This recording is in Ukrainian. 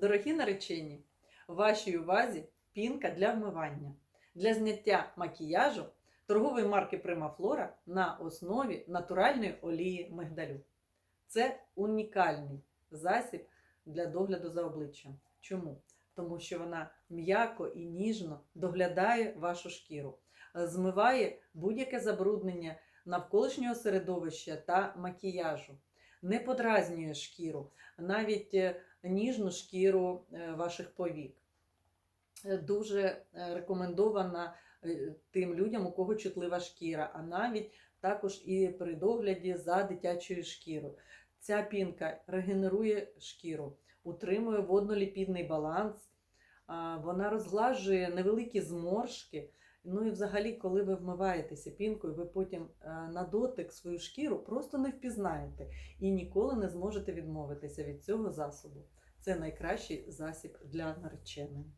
Дорогі наречені, вашій увазі пінка для вмивання. Для зняття макіяжу торгової марки Примафлора на основі натуральної олії мигдалю. Це унікальний засіб для догляду за обличчям. Чому? Тому що вона м'яко і ніжно доглядає вашу шкіру, змиває будь-яке забруднення навколишнього середовища та макіяжу, не подразнює шкіру, навіть е, ніжну шкіру е, ваших повік. Е, Дуже рекомендована тим людям, у кого чутлива шкіра, а навіть також і при догляді за дитячою шкірою. Ця пінка регенерує шкіру, утримує водноліпідний баланс, вона розглажує невеликі зморшки. Ну і взагалі, коли ви вмиваєтеся пінкою, ви потім е, на дотик свою шкіру просто не впізнаєте і ніколи не зможете відмовитися від цього засобу. Це найкращий засіб для нареченої.